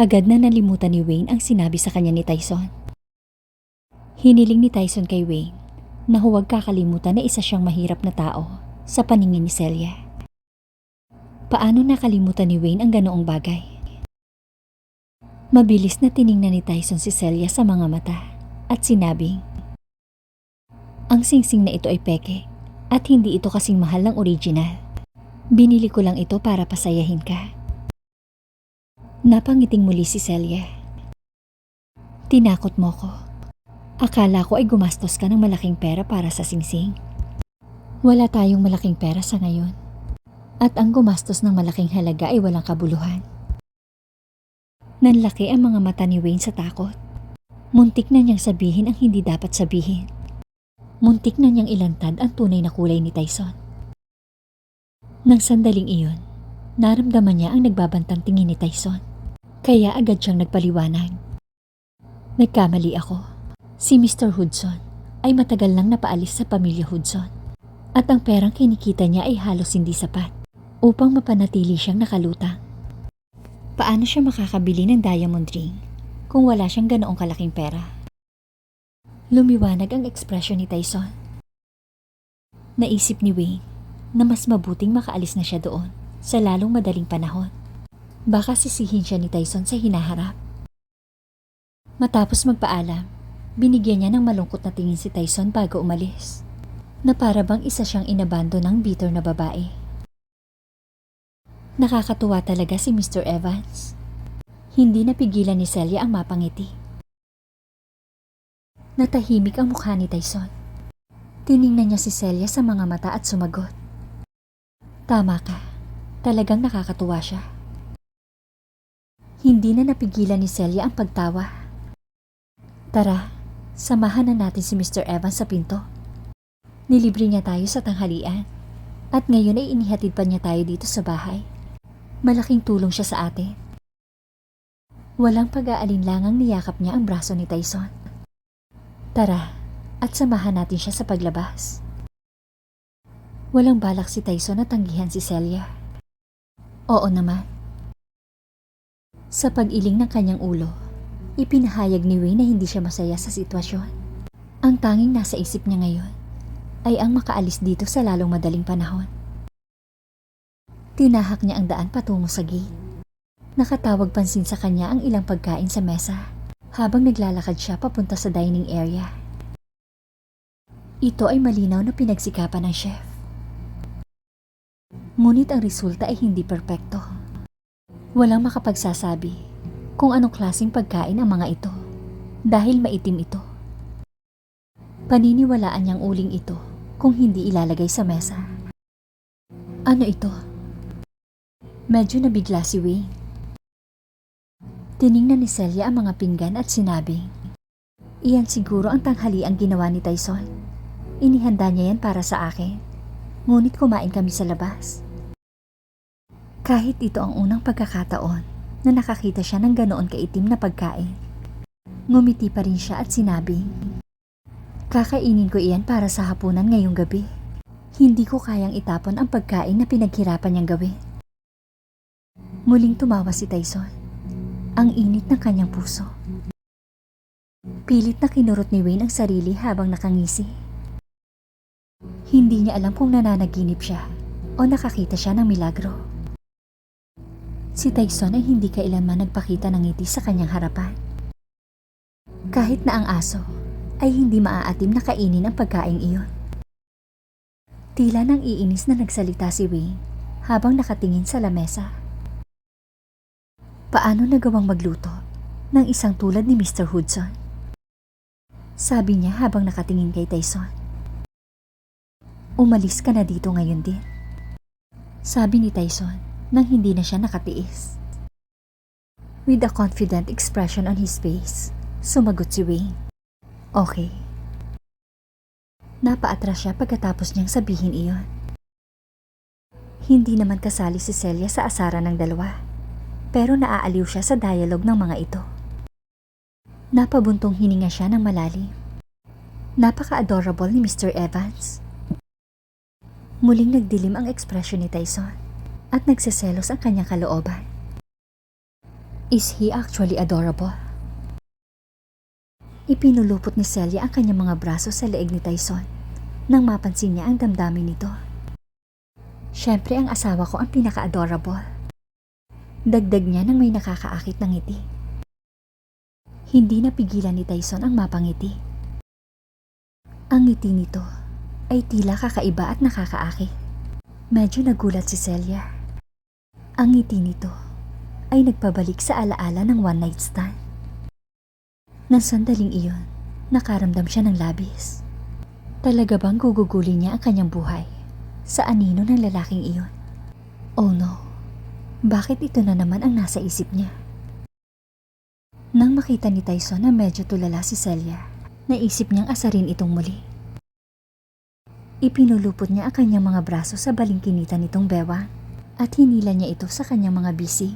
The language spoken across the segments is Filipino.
Agad na nalimutan ni Wayne ang sinabi sa kanya ni Tyson. Hiniling ni Tyson kay Wayne na huwag kakalimutan na isa siyang mahirap na tao sa paningin ni Celia. Paano nakalimutan ni Wayne ang ganoong bagay? Mabilis na tiningnan ni Tyson si Celia sa mga mata at sinabing, Ang singsing na ito ay peke at hindi ito kasing mahal ng original. Binili ko lang ito para pasayahin ka. Napangiting muli si Celia. Tinakot mo ko. Akala ko ay gumastos ka ng malaking pera para sa singsing. Wala tayong malaking pera sa ngayon. At ang gumastos ng malaking halaga ay walang kabuluhan. Nanlaki ang mga mata ni Wayne sa takot. Muntik na niyang sabihin ang hindi dapat sabihin. Muntik na niyang ilantad ang tunay na kulay ni Tyson. Nang sandaling iyon, naramdaman niya ang nagbabantang tingin ni Tyson. Kaya agad siyang nagpaliwanag. Nagkamali ako. Si Mr. Hudson ay matagal nang napaalis sa pamilya Hudson. At ang perang kinikita niya ay halos hindi sapat upang mapanatili siyang nakalutang. Paano siya makakabili ng diamond ring kung wala siyang ganoong kalaking pera? Lumiwanag ang ekspresyon ni Tyson. Naisip ni Wayne na mas mabuting makaalis na siya doon sa lalong madaling panahon. Baka sisihin siya ni Tyson sa hinaharap. Matapos magpaalam, binigyan niya ng malungkot na tingin si Tyson bago umalis. Na para bang isa siyang inabando ng bitter na babae. Nakakatuwa talaga si Mr. Evans. Hindi napigilan ni Celia ang mapangiti. Natahimik ang mukha ni Tyson. Tiningnan niya si Celia sa mga mata at sumagot. Tama ka. Talagang nakakatuwa siya. Hindi na napigilan ni Celia ang pagtawa. Tara, samahan na natin si Mr. Evans sa pinto. Nilibre niya tayo sa tanghalian. At ngayon ay inihatid pa niya tayo dito sa bahay. Malaking tulong siya sa atin. Walang pag-aalinlangang niyakap niya ang braso ni Tyson. Tara, at samahan natin siya sa paglabas. Walang balak si Tyson na tanggihan si Celia. Oo naman. Sa pag-iling ng kanyang ulo, ipinahayag ni Wayne na hindi siya masaya sa sitwasyon. Ang tanging nasa isip niya ngayon ay ang makaalis dito sa lalong madaling panahon. Tinahak niya ang daan patungo sa gate. Nakatawag pansin sa kanya ang ilang pagkain sa mesa habang naglalakad siya papunta sa dining area. Ito ay malinaw na pinagsikapan ng chef. Ngunit ang resulta ay hindi perpekto. Walang makapagsasabi kung anong klaseng pagkain ang mga ito dahil maitim ito. Paniniwalaan niyang uling ito kung hindi ilalagay sa mesa. Ano ito? Medyo nabigla si Wayne. Tiningnan ni Celia ang mga pinggan at sinabi, Iyan siguro ang tanghali ang ginawa ni Tyson. Inihanda niya yan para sa akin. Ngunit kumain kami sa labas. Kahit ito ang unang pagkakataon na nakakita siya ng ganoon kaitim na pagkain. Ngumiti pa rin siya at sinabi, Kakainin ko iyan para sa hapunan ngayong gabi. Hindi ko kayang itapon ang pagkain na pinaghirapan niyang gawin. Muling tumawa si Tyson. Ang init ng kanyang puso. Pilit na kinurot ni Wayne ang sarili habang nakangisi. Hindi niya alam kung nananaginip siya o nakakita siya ng milagro. Si Tyson ay hindi kailanman nagpakita ng ngiti sa kanyang harapan. Kahit na ang aso ay hindi maaatim na kainin ang pagkain iyon. Tila nang iinis na nagsalita si Wayne habang nakatingin sa lamesa. Paano nagawang magluto ng isang tulad ni Mr. Hudson? Sabi niya habang nakatingin kay Tyson. Umalis ka na dito ngayon din. Sabi ni Tyson nang hindi na siya nakatiis. With a confident expression on his face, sumagot si Wayne. Okay. Napaatras siya pagkatapos niyang sabihin iyon. Hindi naman kasali si Celia sa asara ng dalawa, pero naaaliw siya sa dialogue ng mga ito. Napabuntong hininga siya ng malalim. Napaka-adorable ni Mr. Evans. Muling nagdilim ang ekspresyon ni Tyson at nagseselos ang kanyang kalooban. Is he actually adorable? Ipinulupot ni Celia ang kanyang mga braso sa leeg ni Tyson nang mapansin niya ang damdamin nito. Siyempre ang asawa ko ang pinaka-adorable. Dagdag niya nang may nakakaakit ng ngiti. Hindi napigilan ni Tyson ang mapangiti. Ang ngiti nito ay tila kakaiba at nakakaakit. Medyo nagulat si Celia. Ang ngiti nito ay nagpabalik sa alaala ng one night stand. Nang sandaling iyon, nakaramdam siya ng labis. Talaga bang gugugulin niya ang kanyang buhay sa anino ng lalaking iyon? Oh no, bakit ito na naman ang nasa isip niya? Nang makita ni Tyson na medyo tulala si Celia, naisip niyang asarin itong muli. Ipinulupot niya ang kanyang mga braso sa balingkinitan nitong bewang at hinila niya ito sa kanyang mga bisig.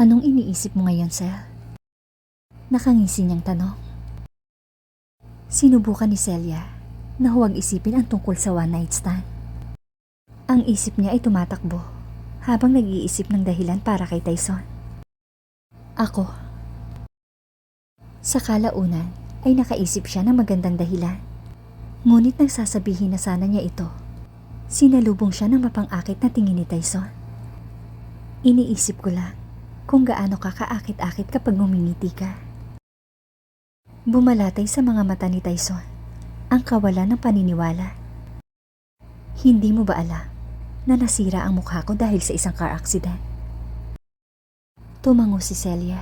Anong iniisip mo ngayon, Sel? Nakangisi niyang tanong. Sinubukan ni Celia na huwag isipin ang tungkol sa one night stand. Ang isip niya ay tumatakbo habang nag-iisip ng dahilan para kay Tyson. Ako. Sa kalaunan ay nakaisip siya ng magandang dahilan. Ngunit nang sasabihin na sana niya ito, sinalubong siya ng mapang-akit na tingin ni Tyson. Iniisip ko lang kung gaano ka kaakit-akit kapag ngumingiti ka. Bumalatay sa mga mata ni Tyson ang kawalan ng paniniwala. Hindi mo ba alam na nasira ang mukha ko dahil sa isang car accident? Tumango si Celia.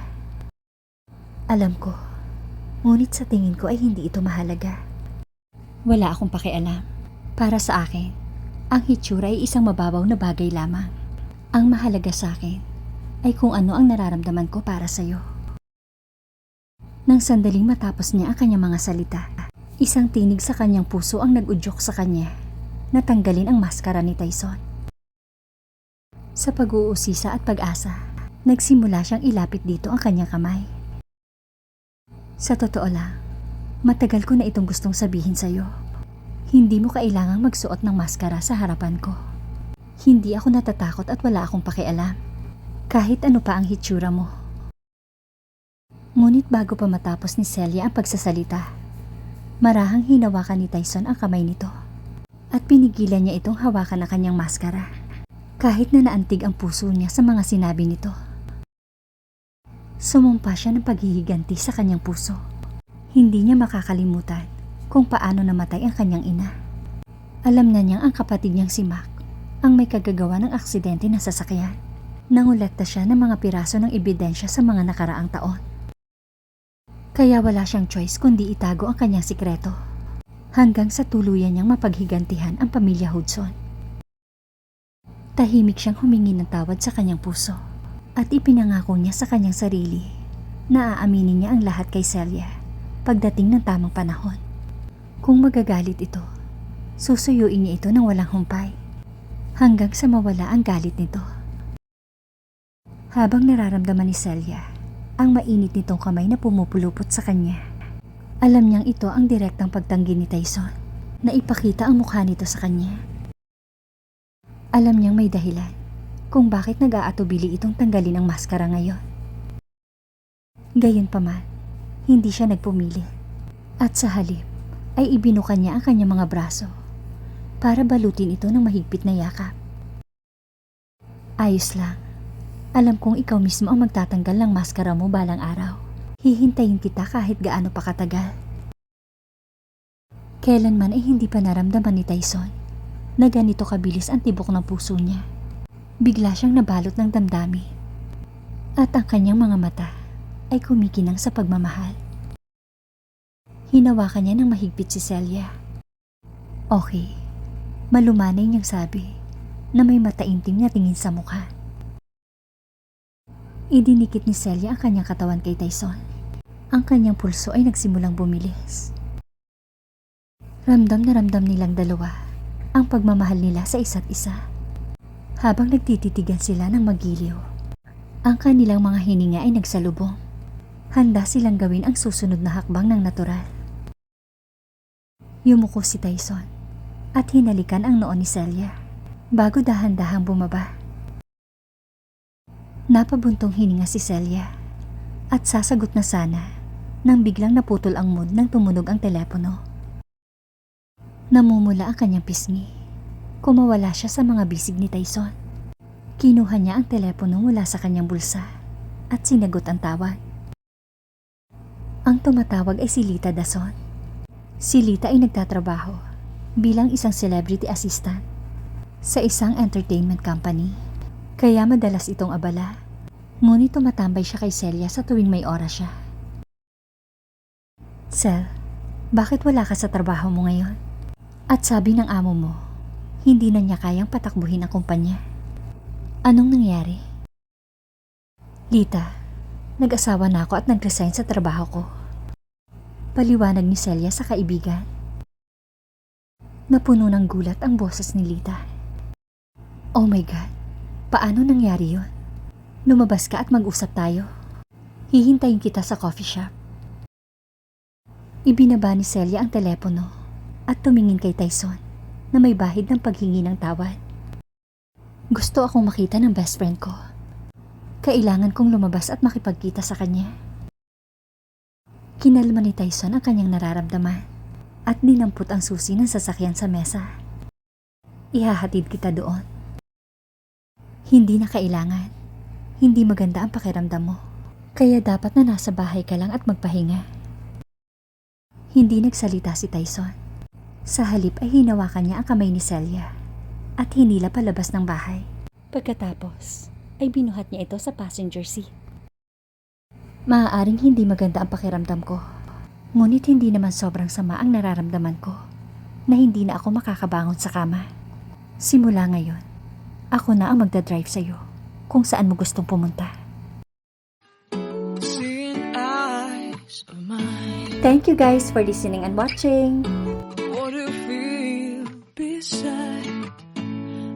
Alam ko, ngunit sa tingin ko ay hindi ito mahalaga. Wala akong pakialam. Para sa akin, ang hitsura ay isang mababaw na bagay lamang. Ang mahalaga sa akin ay kung ano ang nararamdaman ko para sa'yo. Nang sandaling matapos niya ang kanyang mga salita, isang tinig sa kanyang puso ang nag-udyok sa kanya na tanggalin ang maskara ni Tyson. Sa pag-uusisa at pag-asa, nagsimula siyang ilapit dito ang kanyang kamay. Sa totoo lang, matagal ko na itong gustong sabihin sa'yo. Hindi mo kailangang magsuot ng maskara sa harapan ko. Hindi ako natatakot at wala akong pakialam. Kahit ano pa ang hitsura mo. Ngunit bago pa matapos ni Celia ang pagsasalita, marahang hinawakan ni Tyson ang kamay nito at pinigilan niya itong hawakan ang kanyang maskara kahit na naantig ang puso niya sa mga sinabi nito. Sumumpa siya ng paghihiganti sa kanyang puso. Hindi niya makakalimutan kung paano namatay ang kanyang ina. Alam na niyang ang kapatid niyang si Mac ang may kagagawa ng aksidente na sasakyan. Nangulekta siya ng mga piraso ng ebidensya sa mga nakaraang taon. Kaya wala siyang choice kundi itago ang kanyang sikreto. Hanggang sa tuluyan niyang mapaghigantihan ang pamilya Hudson. Tahimik siyang humingi ng tawad sa kanyang puso at ipinangako niya sa kanyang sarili na aaminin niya ang lahat kay Celia pagdating ng tamang panahon. Kung magagalit ito, susuyuin niya ito ng walang humpay hanggang sa mawala ang galit nito. Habang nararamdaman ni Celia ang mainit nitong kamay na pumupulupot sa kanya, alam niyang ito ang direktang pagtanggi ni Tyson na ipakita ang mukha nito sa kanya. Alam niyang may dahilan kung bakit nag-aatubili itong tanggalin ang maskara ngayon. Gayunpaman, hindi siya nagpumili. At sa halip ay ibinuka niya ang kanyang mga braso para balutin ito ng mahigpit na yakap. Ayos lang. Alam kong ikaw mismo ang magtatanggal ng maskara mo balang araw. Hihintayin kita kahit gaano pa katagal. Kailanman ay hindi pa naramdaman ni Tyson na ganito kabilis ang tibok ng puso niya. Bigla siyang nabalot ng damdami. At ang kanyang mga mata ay kumikinang sa pagmamahal. Hinawakan niya ng mahigpit si Celia. Okay, malumanay niyang sabi na may mataimtim na tingin sa mukha. Idinikit ni Celia ang kanyang katawan kay Tyson. Ang kanyang pulso ay nagsimulang bumilis. Ramdam na ramdam nilang dalawa ang pagmamahal nila sa isa't isa. Habang nagtititigan sila ng magiliw, ang kanilang mga hininga ay nagsalubong. Handa silang gawin ang susunod na hakbang ng natural. Yumuko si Tyson at hinalikan ang noon ni Celia bago dahan-dahang bumaba. Napabuntong hininga si Celia at sasagot na sana nang biglang naputol ang mood nang tumunog ang telepono. Namumula ang kanyang pisngi. Kumawala siya sa mga bisig ni Tyson. Kinuha niya ang telepono mula sa kanyang bulsa at sinagot ang tawag. Ang tumatawag ay si Lita Dason. Si Lita ay nagtatrabaho bilang isang celebrity assistant sa isang entertainment company. Kaya madalas itong abala. Ngunit tumatambay siya kay Celia sa tuwing may oras siya. Cel, bakit wala ka sa trabaho mo ngayon? At sabi ng amo mo, hindi na niya kayang patakbuhin ang kumpanya. Anong nangyari? Lita, nag-asawa na ako at nag-resign sa trabaho ko. Paliwanag ni Celia sa kaibigan. Napuno ng gulat ang boses ni Lita. Oh my God, paano nangyari yon? Lumabas ka at mag-usap tayo. Hihintayin kita sa coffee shop. Ibinaba ni Celia ang telepono at tumingin kay Tyson na may bahid ng paghingi ng tawad. Gusto akong makita ng best friend ko. Kailangan kong lumabas at makipagkita sa kanya. Kinalma ni Tyson ang kanyang nararamdaman at dinampot ang susi ng sasakyan sa mesa. Ihahatid kita doon. Hindi na kailangan. Hindi maganda ang pakiramdam mo. Kaya dapat na nasa bahay ka lang at magpahinga. Hindi nagsalita si Tyson. Sa halip ay hinawakan niya ang kamay ni Celia at hinila palabas ng bahay. Pagkatapos ay binuhat niya ito sa passenger seat. Maaaring hindi maganda ang pakiramdam ko. Ngunit hindi naman sobrang sama ang nararamdaman ko na hindi na ako makakabangon sa kama. Simula ngayon, ako na ang magdadrive sa'yo kung saan mo gustong pumunta. Thank you guys for listening and watching. what to feel beside.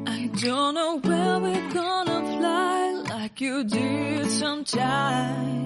I don't know where we're gonna fly like you did sometimes.